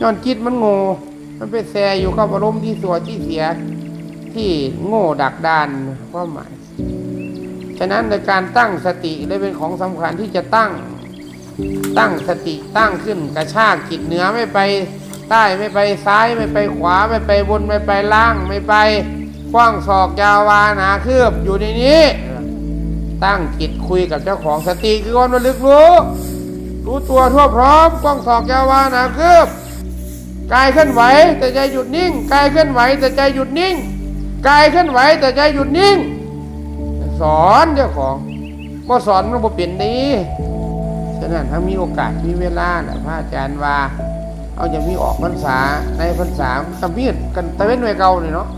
ย้อนจิตมันโง่ มันไปแซอยู่กับอารมณ์ที่สัวที่เสีย ที่โง่ดักดานความหมาย ฉะนั้นในการตั้งสติได้เป็นของสำคัญที่จะตั้ง ตั้งสติตั้งขึ้นกระชากจิตเหนือไม่ไปใต้ไม่ไปซ้ายไม่ไปขวาไม่ไปบนไม่ไปล่างไม่ไปกว้างศอกยาววาหนาคืบอยู่ในนี้ ตั้งจิตคุยกับเจ้าของสติคือความระลึกรู้ รู้ตัวทั่วพร้อมกว้างศอกยาววาหนาคืบ กายเคลื่อนไหวแต่ใจหยุดนิ่ง กายเคลื่อนไหวแต่ใจหยุดนิ่ง กายเคลื่อนไหวแต่ใจหยุดนิ่ง สอนเจ้าของบ่สอนมันบ่เป็นดีฉะนั้นถ้ามีโอกาสมีเวลาน่ะพระอาจารย์ว่า เอาจะมีออกพรรษาในพรรษาตะมีดกันตะเว้นหน่วยเก่าเนี่เนาะ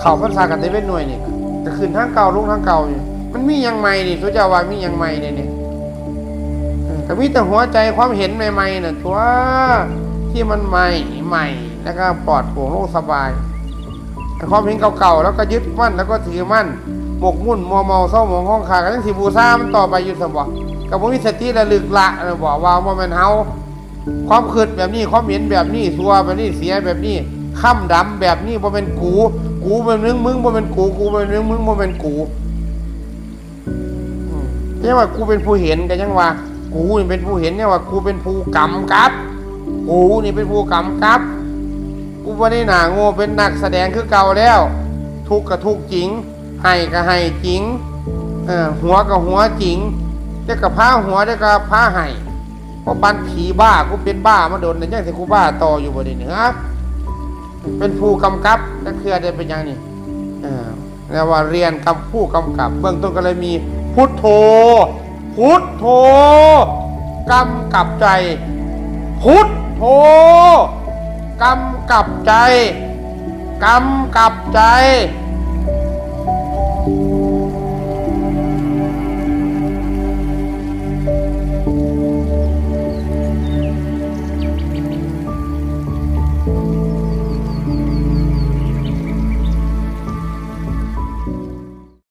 เข้าพรรษากันตะเว้นหน่วยนี่ก็ขึ้นทางเก่าลุงทางเก่านี่มันมียังใหม่นี่สุเจ้าว่ามียังใหม่เนี่ยนี่เออก็มีแต่หัวใจความเห็นใหม่ๆน่ะทัว ที่มันใหม่ใหม่แล้วก็ปลอดโปร่งโล่งสบายความเห็นเก่าๆแล้วก็ยึดมั่นแล้วก็ถือมั่นหมกมุ่นมัวเมาเศร้าหมองห้องขากันทั้งสิบูซ่ามันต่อไปอยู่สมบ่กับบ่มีสติระลึกละบอกว่าว่ามันเฮาความคิดแบบนี้ความเห็นแบบนี้สัวแบบนี้เสียแบบนี้ค่ำดำแบบนี้บ่เป็นกู กูเป็นนึงมึงบ่เป็นกู กูเป็นนึงมึงบ่เป็นกูอืมยังว่ากูเป็นผู้เห็นกันยังว่า กูเป็นผู้เห็นเนี่ยว่ากูเป็นผู้กำกับ กูนี่เป็นผู้กำกับ กูบ่ได้หนาโง่เป็นนักแสดงคือเก่าแล้ว ทุกข์กับทุกข์จริง ให้ก็ให้จริงเออหัวกับหัวจริงเด็กกับผ้าหัวเด็กกับผ้าให้เพราะปันผีบ้ากูเป็นบ้ามาโดนแต่ยังแต่กูบ้าต่ออยู่บ่ได้เนื้อเป็นผู้กำกับนั่นคืออะไรเป็นย่างนี้เออแล้วว่าเรียนกำผู้กำกับ เบื้องต้นก็เลยมีพุทโธ พุทโธกำกับใจ พุทโธกำกับใจ กำกับใจ